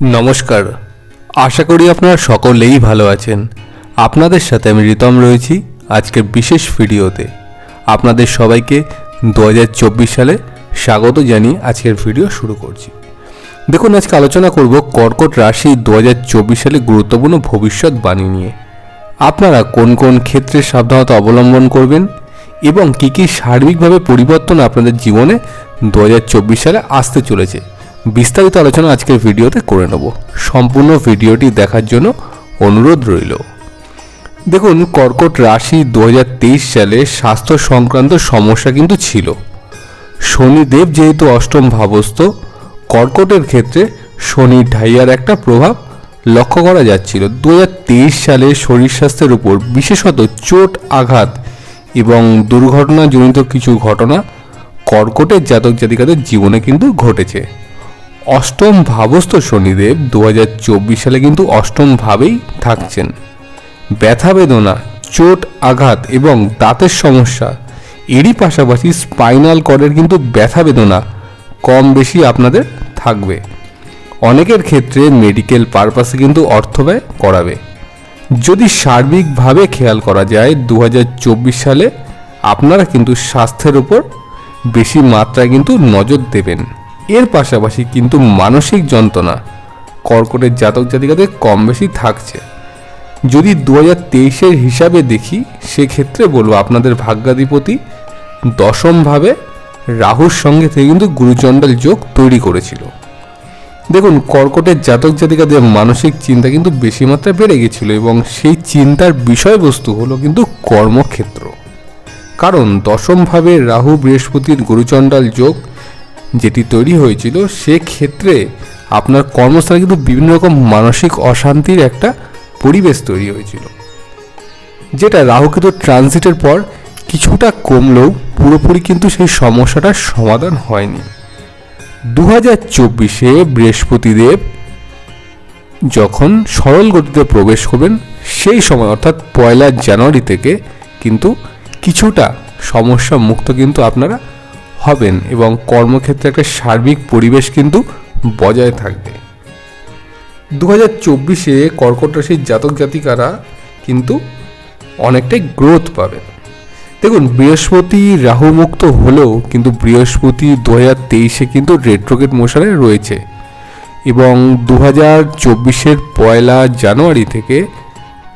নমস্কার। আশা করি আপনারা সকলেই ভালো আছেন। আপনাদের সাথে আমি রিতম রয়েছি আজকের বিশেষ ভিডিওতে। আপনাদের সবাইকে দু হাজার চব্বিশ সালে স্বাগত জানিয়ে আজকের ভিডিও শুরু করছি। দেখুন, আজকে আলোচনা করব কর্কট রাশি দু হাজার চব্বিশ সালে গুরুত্বপূর্ণ ভবিষ্যৎবাণী নিয়ে। আপনারা কোন কোন ক্ষেত্রে সাবধানতা অবলম্বন করবেন এবং কী কী সার্বিকভাবে পরিবর্তন আপনাদের জীবনে দু হাজার চব্বিশ সালে আসতে চলেছে? বিস্তারিত আলোচনা আজকের ভিডিওতে করে নেব। সম্পূর্ণ ভিডিওটি দেখার জন্য অনুরোধ রইল। দেখুন, কর্কট রাশি দু হাজার তেইশ সালে স্বাস্থ্য সংক্রান্ত সমস্যা কিন্তু ছিল। শনিদেব যেহেতু অষ্টম ভাবস্থ, কর্কটের ক্ষেত্রে শনি ঢাইয়ার একটা প্রভাব লক্ষ্য করা যাচ্ছিল। দু হাজার তেইশ সালে শরীর স্বাস্থ্যের উপর বিশেষত চোট আঘাত এবং দুর্ঘটনাজনিত কিছু ঘটনা কর্কটের জাতক জাতিকাদের জীবনে কিন্তু ঘটেছে। অষ্টম ভাবস্থ শনিদেব দু হাজার চব্বিশ সালে কিন্তু অষ্টম ভাবেই থাকছেন। ব্যথা বেদনা, চোট আঘাত এবং দাঁতের সমস্যা, এরই পাশাপাশি স্পাইনাল কর্ডের কিন্তু ব্যথা বেদনা কম বেশি আপনাদের থাকবে। অনেকের ক্ষেত্রে মেডিকেল পারপাসে কিন্তু অর্থ ব্যয় করাবে। যদি সার্বিকভাবে খেয়াল করা যায় দু হাজার চব্বিশ সালে আপনারা কিন্তু স্বাস্থ্যের উপর বেশি মাত্রায় কিন্তু নজর দেবেন। এর পাশাপাশি কিন্তু মানসিক যন্ত্রণা কর্কটের জাতক জাতিকাদের কম বেশি থাকছে। যদি দু হাজার তেইশের হিসাবে দেখি, সেক্ষেত্রে বলব আপনাদের ভাগ্যাধিপতি দশমভাবে রাহুর সঙ্গে থেকে কিন্তু গুরুচণ্ডাল যোগ তৈরি করেছিল। দেখুন, কর্কটের জাতক জাতিকাদের মানসিক চিন্তা কিন্তু বেশি মাত্রায় বেড়ে গেছিল এবং সেই চিন্তার বিষয়বস্তু হলো কিন্তু কর্মক্ষেত্র। কারণ দশমভাবে রাহু বৃহস্পতির গুরুচণ্ডাল যোগ যেটি তৈরি হয়েছিল, সেক্ষেত্রে আপনার কর্মস্থলে কিন্তু বিভিন্ন রকম মানসিক অশান্তির একটা পরিবেশ তৈরি হয়েছিল। যেটা রাহুকেতু ট্রানজিটের পর কিছুটা কমলেও পুরোপুরি কিন্তু সেই সমস্যাটার সমাধান হয়নি। দু হাজার চব্বিশে বৃহস্পতিদেব যখন সরল গতিতে প্রবেশ করবেন, সেই সময়, অর্থাৎ পয়লা জানুয়ারি থেকে কিন্তু কিছুটা সমস্যা মুক্ত কিন্তু আপনারা হবেন এবং কর্মক্ষেত্রে একটা সার্বিক পরিবেশ কিন্তু বজায় থাকবে। দু হাজার চব্বিশে কর্কট রাশির জাতক জাতিকারা কিন্তু অনেকটাই গ্রোথ পাবেন। দেখুন, বৃহস্পতি রাহু মুক্ত হলেও কিন্তু বৃহস্পতি দু হাজার তেইশে কিন্তু রেট্রোগেট মোশনে রয়েছে এবং দু হাজার চব্বিশের পয়লা জানুয়ারি থেকে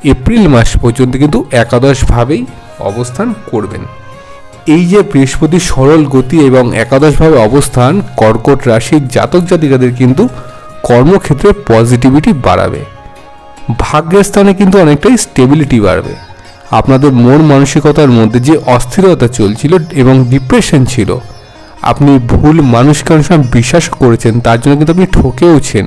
এপ্রিল মাস পর্যন্ত কিন্তু একাদশভাবেই অবস্থান করবেন। এই যে বৃহস্পতি সরল গতি এবং একাদশভাবে অবস্থান, কর্কট রাশির জাতক জাতিকাদের কিন্তু কর্মক্ষেত্রে পজিটিভিটি বাড়াবে। ভাগ্যের স্থানে কিন্তু অনেকটাই স্টেবিলিটি বাড়বে। আপনাদের মন মানসিকতার মধ্যে যে অস্থিরতা চলছিল এবং ডিপ্রেশন ছিল, আপনি ভুল মানুষকে অনেক সময় বিশ্বাস করেছেন, তার জন্য কিন্তু আপনি ঠকেওছেন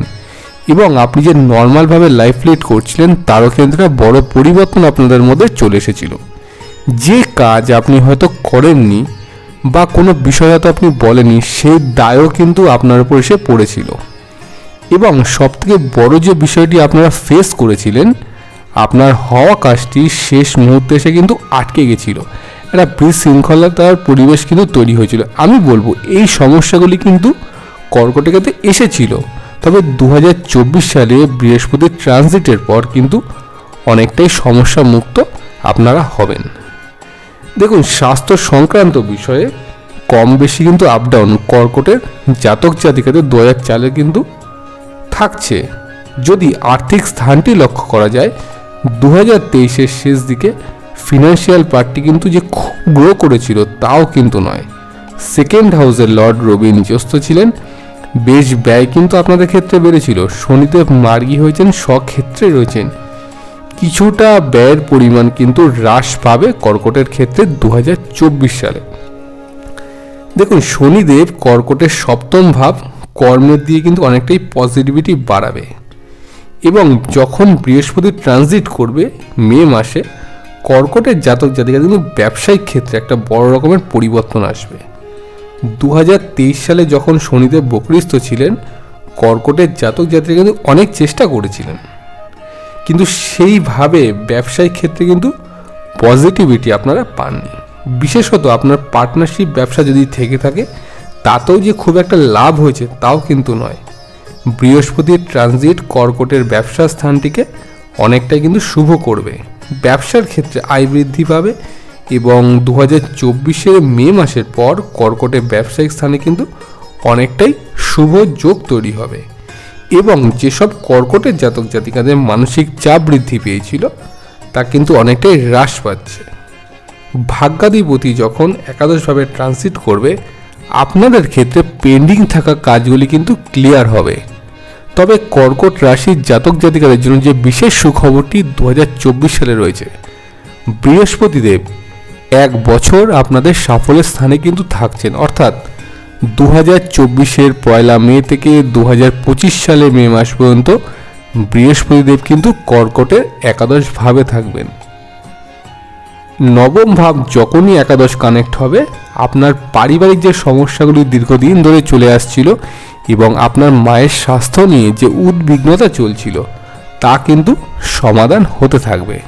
এবং আপনি যে নর্মালভাবে লাইফ লিড করছিলেন, তারও কিন্তু একটা বড় পরিবর্তন আপনাদের মধ্যে চলে এসেছিল। যে কাজ আপনি হয়তো করেননি বা কোনো বিষয় হয়তো আপনি বলেননি সেই দায়ও কিন্তু আপনার উপর এসে পড়েছিল। এবং সবথেকে বড় যে বিষয়টি আপনারা ফেস করেছিলেন, আপনার হওয়া কাজটি শেষ মুহূর্তে এসে কিন্তু আটকে গেছিল। একটা বিশৃঙ্খলতার পরিবেশ কিন্তু তৈরি হয়েছিল। আমি বলব, এই সমস্যাগুলি কিন্তু কর্কটেকাতে এসেছিল। তবে দু হাজার চব্বিশ সালে বৃহস্পতির ট্রানজিটের পর কিন্তু অনেকটাই সমস্যা মুক্ত আপনারা হবেন। দেখুন, স্বাস্থ্য সংক্রান্ত বিষয়ে কম বেশি কিন্তু আপ ডাউন কর্কটের জাতক জাতিকাদের দু হাজার চালে কিন্তু থাকছে। যদি আর্থিক স্থানটি লক্ষ্য করা যায় দু হাজার তেইশের শেষ দিকে ফিনান্সিয়াল পার্টটি কিন্তু যে খুব গ্রো করেছিল, তাও কিন্তু নয়। সেকেন্ড হাউসের লর্ড রবি নিজস্ত ছিলেন। বেশ ব্যয় কিন্তু আপনাদের ক্ষেত্রে বেড়েছিল। শনিদেব মার্গি হয়েছেন, স্বক্ষেত্রে রয়েছেন। কিছুটা ব্যয়ের পরিমাণ কিন্তু হ্রাস পাবে কর্কটের ক্ষেত্রে দু হাজার চব্বিশ সালে। দেখুন, শনিদেব কর্কটের সপ্তম ভাব কর্মের দিয়ে কিন্তু অনেকটাই পজিটিভিটি বাড়াবে এবং যখন বৃহস্পতি ট্রানজিট করবে মে মাসে, কর্কটের জাতক জাতিকা কিন্তু ব্যবসায়িক ক্ষেত্রে একটা বড় রকমের পরিবর্তন আসবে। দু হাজার তেইশ সালে যখন শনিদেব বকরিস্থ ছিলেন, কর্কটের জাতক জাতিকা কিন্তু অনেক চেষ্টা করেছিলেন। কিন্তু সেইভাবে ব্যবসায়িক ক্ষেত্রে কিন্তু পজিটিভিটি আপনারা পাননি। বিশেষত আপনার পার্টনারশিপ ব্যবসা যদি থেকে থাকে, তাতেও যে খুব একটা লাভ হয়েছে তাও কিন্তু নয়। বৃহস্পতির ট্রানজিট কর্কটের ব্যবসা স্থানটিকে অনেকটাই কিন্তু শুভ করবে। ব্যবসার ক্ষেত্রে আয় বৃদ্ধি পাবে এবং দু হাজার মে মাসের পর কর্কটের ব্যবসায়িক স্থানে কিন্তু অনেকটাই শুভ যোগ তৈরি হবে। এবং যেসব কর্কটের জাতক জাতিকাদের মানসিক চাপ বৃদ্ধি পেয়েছিল, তা কিন্তু অনেকটাই হ্রাস পাচ্ছে। ভাগ্যাধিপতি যখন একাদশভাবে ট্রানজিট করবে, আপনাদের ক্ষেত্রে পেন্ডিং থাকা কাজগুলি কিন্তু ক্লিয়ার হবে। তবে কর্কট রাশির জাতক জাতিকাদের জন্য যে বিশেষ সুখবরটি দু হাজার চব্বিশ সালে রয়েছে, বৃহস্পতিদেব এক বছর আপনাদের সাফল্যের স্থানে কিন্তু থাকছেন। অর্থাৎ দু হাজার চব্বিশের পয়লা মে থেকে দু হাজার পঁচিশ সালে মে মাস পর্যন্ত বৃহস্পতিদেব কিন্তু কর্কটের একাদশ ভাবে থাকবেন। নবম ভাব যখনই একাদশ কানেক্ট হবে, আপনার পারিবারিক যে সমস্যাগুলি দীর্ঘদিন ধরে চলে আসছিল এবং আপনার মায়ের স্বাস্থ্য নিয়ে যে উদ্বিগ্নতা চলছিল, তা কিন্তু সমাধান হতে থাকবে।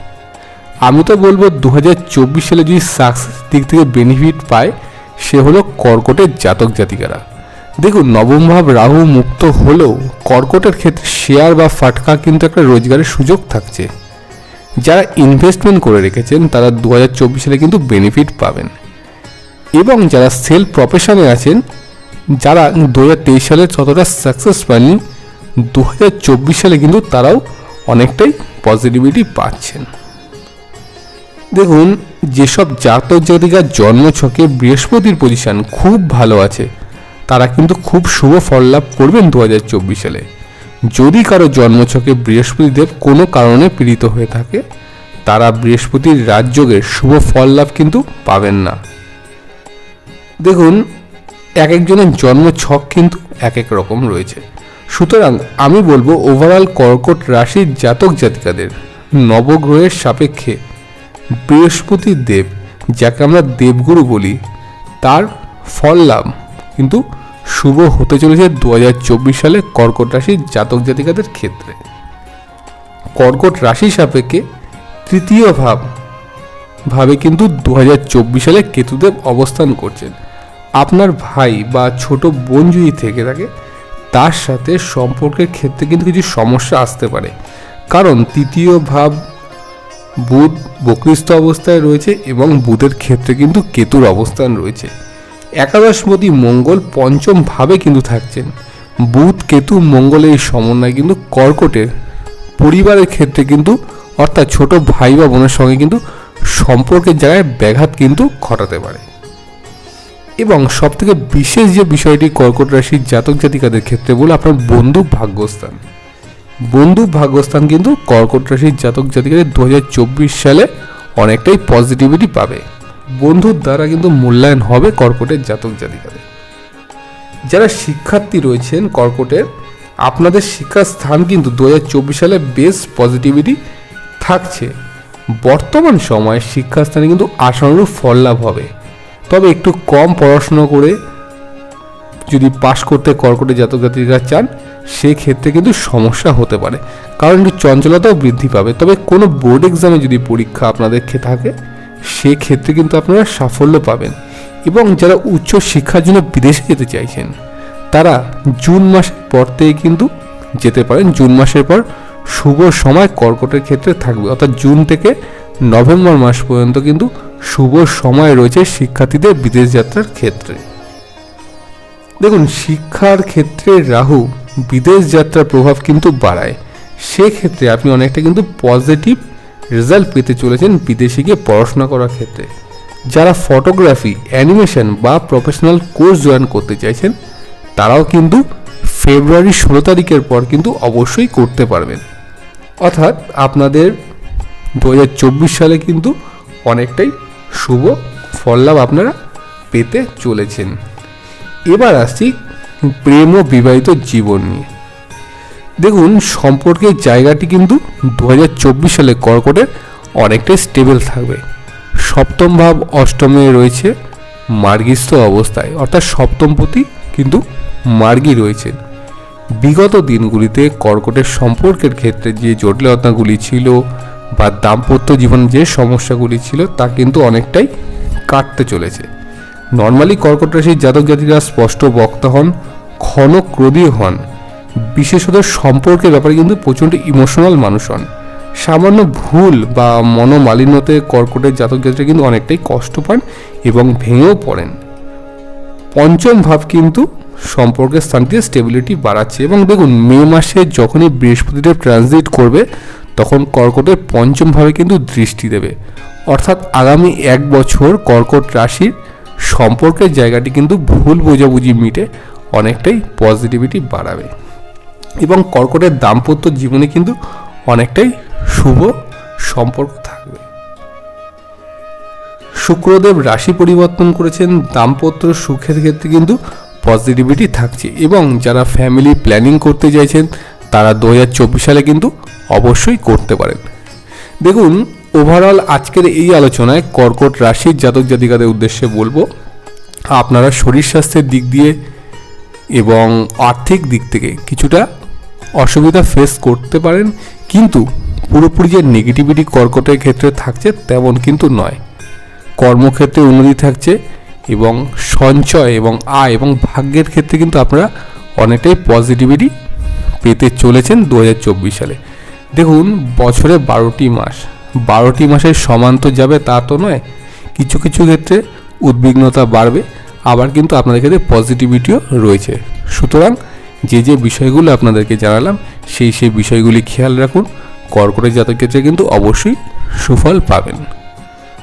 আমি তো বলব দু হাজার চব্বিশ সালে যদি সাকসেস দিক থেকে বেনিফিট পায় সে হলো কর্কটের জাতক জাতিকারা। দেখুন, নবম ভাব রাহু মুক্ত হলেও কর্কটের ক্ষেত্রে শেয়ার বা ফাটকা কিন্তু একটা রোজগারের সুযোগ থাকছে। যারা ইনভেস্টমেন্ট করে রেখেছেন, তারা দু হাজার চব্বিশ সালে কিন্তু বেনিফিট পাবেন। এবং যারা সেল প্রফেশনে আছেন, যারা দু হাজার তেইশ সালে ততটা সাকসেস পাননি দু হাজার চব্বিশ সালে কিন্তু তারাও অনেকটাই পজিটিভিটি পাচ্ছেন। দেখুন, যেসব জাতক জাতিকার জন্মছকে বৃহস্পতির পজিশন খুব ভালো আছে, তারা কিন্তু খুব শুভ ফল লাভ করবেন দু হাজার চব্বিশ সালে। যদি কারও জন্মছকে বৃহস্পতিদেব কোনো কারণে পীড়িত হয়ে থাকে, তারা বৃহস্পতির রাজযোগের শুভ ফল লাভ কিন্তু পাবেন না। দেখুন এক একজনের জন্ম ছক কিন্তু এক এক রকম রয়েছে। সুতরাং আমি বলব ওভারঅল কর্কট রাশির জাতক জাতিকাদের নবগ্রহের সাপেক্ষে বৃহস্পতি দেব, যাকে আমরা দেবগুরু বলি, তার ফল লাভ। কিন্তু শুভ হতে চলেছে দু হাজার চব্বিশ সালে কর্কট রাশির জাতক জাতিকাদের ক্ষেত্রে। কর্কট রাশি সাপেক্ষে তৃতীয় ভাব, ভাবে কিন্তু দু হাজার চব্বিশ সালে কেতুদেব অবস্থান করছেন। আপনার ভাই বা ছোট বোন যদি থেকে থাকে, তার সাথে সম্পর্কের ক্ষেত্রে কিন্তু কিছু সমস্যা আসতে পারে। কারণ তৃতীয় ভাব বুধ বকৃষ্ট অবস্থায় রয়েছে এবং বুধের ক্ষেত্রে কিন্তু কেতুর অবস্থান রয়েছে। একাদশপতি মঙ্গল পঞ্চম ভাবে কিন্তু থাকছেন। বুধ, কেতু মঙ্গলের এই সমন্বয় কিন্তু কর্কটের পরিবারের ক্ষেত্রে কিন্তু, অর্থাৎ ছোট ভাই বা বোনের সঙ্গে কিন্তু সম্পর্কের জায়গায় ব্যাঘাত কিন্তু ঘটাতে পারে। এবং সবথেকে বিশেষ যে বিষয়টি কর্কট রাশির জাতক জাতিকাদের ক্ষেত্রে বলে আপনার বন্ধু ভাগ্যস্থান। বন্ধু ভাগ্যস্থান কিন্তু কর্কট রাশির জাতক জাতিকাদের দু সালে অনেকটাই পজিটিভিটি পাবে। বন্ধুর দ্বারা কিন্তু মূল্যায়ন হবে কর্কটের জাতক জাতিকাদের। যারা শিক্ষার্থী রয়েছেন কর্কটের, আপনাদের শিক্ষার স্থান কিন্তু দু হাজার চব্বিশ সালে বেশ পজিটিভিটি থাকছে। বর্তমান সময়ে শিক্ষাস্থানে কিন্তু আশানুরূপ ফল লাভ হবে। তবে একটু কম পড়াশুনো করে যদি পাশ করতে কর্কটে জাতক জাতিকা চান, সেক্ষেত্রে কিন্তু সমস্যা হতে পারে। কারণ একটু চঞ্চলতাও বৃদ্ধি পাবে। তবে কোনো বোর্ড এক্সামে যদি পরীক্ষা আপনাদের থাকে, সেক্ষেত্রে কিন্তু আপনারা সাফল্য পাবেন। এবং যারা উচ্চ শিক্ষার জন্য বিদেশে যেতে চাইছেন, তারা জুন মাসের পর থেকে কিন্তু যেতে পারেন। জুন মাসের পর শুভ সময় কর্কটের ক্ষেত্রে থাকবে। অর্থাৎ জুন থেকে নভেম্বর মাস পর্যন্ত কিন্তু শুভ সময় রয়েছে শিক্ষার্থীদের বিদেশ যাত্রার ক্ষেত্রে। দেখুন, শিক্ষার ক্ষেত্রে রাহু বিদেশ যাত্রার প্রভাব কিন্তু বাড়ায়। সেক্ষেত্রে আপনি অনেকটা কিন্তু পজিটিভ রেজাল্ট পেতে চলেছেন বিদেশে গিয়ে পড়াশোনা করার ক্ষেত্রে। যারা ফটোগ্রাফি অ্যানিমেশন বা প্রফেশনাল কোর্স জয়েন করতে চাইছেন, তারাও কিন্তু ফেব্রুয়ারি ষোলো তারিখের পর কিন্তু অবশ্যই করতে পারবেন। অর্থাৎ আপনাদের দু হাজার চব্বিশ সালে কিন্তু অনেকটাই শুভ ফল লাভ আপনারা পেতে চলেছেন। এবার আসছি প্রেম ও বিবাহিত জীবন নিয়ে। দেখুন, সম্পর্কের জায়গাটি কিন্তু দু হাজার চব্বিশ সালে কর্কটের অনেকটাই স্টেবল থাকবে। সপ্তম ভাব অষ্টমে রয়েছে মার্গিস্থ অবস্থায়, অর্থাৎ সপ্তমপতি কিন্তু মার্গী রয়েছেন। বিগত দিনগুলিতে কর্কটের সম্পর্কের ক্ষেত্রে যে জটিলতাগুলি ছিল বা দাম্পত্য জীবনে যে সমস্যাগুলি ছিল তা কিন্তু অনেকটাই কাটতে চলেছে। নর্মালি কর্কট রাশির জাতক জাতিরা স্পষ্ট বক্তা হন ক্ষণ ক্রোধী হন। বিশেষত সম্পর্কের ব্যাপারে কিন্তু প্রচণ্ড ইমোশনাল মানুষ হন। সামান্য ভুল বা মনোমালিন্যতে কর্কটের জাতক জাতিরা কিন্তু অনেকটাই কষ্ট পান এবং ভেঙেও পড়েন। পঞ্চম ভাব কিন্তু সম্পর্কের স্থানটিতে স্টেবিলিটি বাড়াচ্ছে এবং দেখুন, মে মাসে যখনই বৃহস্পতিটা ট্রানজিট করবে, তখন কর্কটের পঞ্চম ভাবে কিন্তু দৃষ্টি দেবে। অর্থাৎ আগামী এক বছর কর্কট রাশির সম্পর্কের জায়গাটি কিন্তু ভুল বোঝাবুঝি মিটে অনেকটাই পজিটিভিটি বাড়াবে। এবং কর্কটের দাম্পত্য জীবনে কিন্তু অনেকটাই শুভ সম্পর্ক থাকবে। শুক্রদেব রাশি পরিবর্তন করেছেন, দাম্পত্য সুখের ক্ষেত্রে কিন্তু পজিটিভিটি থাকছে এবং যারা ফ্যামিলি প্ল্যানিং করতে চাইছেন, তারা দু হাজার চব্বিশ সালে কিন্তু অবশ্যই করতে পারেন। দেখুন ওভারঅল আজকের এই আলোচনায় কর্কট রাশির জাতক জাতিকাদের উদ্দেশ্যে বলব, আপনারা শরীর স্বাস্থ্যের দিক দিয়ে এবং আর্থিক দিক থেকে কিছুটা অসুবিধা ফেস করতে পারেন, কিন্তু পুরোপুরি যে নেগেটিভিটি কর্কটের ক্ষেত্রে থাকছে তেমন কিন্তু নয়। কর্মক্ষেত্রে উন্নতি থাকছে এবং সঞ্চয় এবং আয় এবং ভাগ্যের ক্ষেত্রে কিন্তু আপনারা অনেকটাই পজিটিভিটি পেতে চলেছেন দু হাজার চব্বিশ সালে। দেখুন, বছরে বারোটি মাস। বারোটি মাসের সমান তো যাবে তা তো নয়। কিছু কিছু ক্ষেত্রে উদ্বিগ্নতা বাড়বে, আবার কিন্তু আপনাদের ক্ষেত্রে পজিটিভিটিও রয়েছে। সুতরাং যে যে বিষয়গুলো আপনাদেরকে জানালাম, সেই সেই বিষয়গুলি খেয়াল রাখুন। কর্কটের জাতক ক্ষেত্রে কিন্তু অবশ্যই সুফল পাবেন।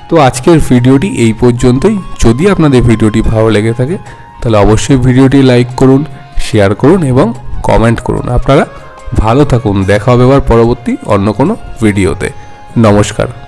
তো আজকের ভিডিওটি এই পর্যন্তই। যদি আপনাদের ভিডিওটি ভালো লেগে থাকে, তাহলে অবশ্যই ভিডিওটি লাইক করুন, শেয়ার করুন এবং কমেন্ট করুন। আপনারা ভালো থাকুন। দেখা হবে আবার পরবর্তী অন্য কোনো ভিডিওতে। নমস্কার।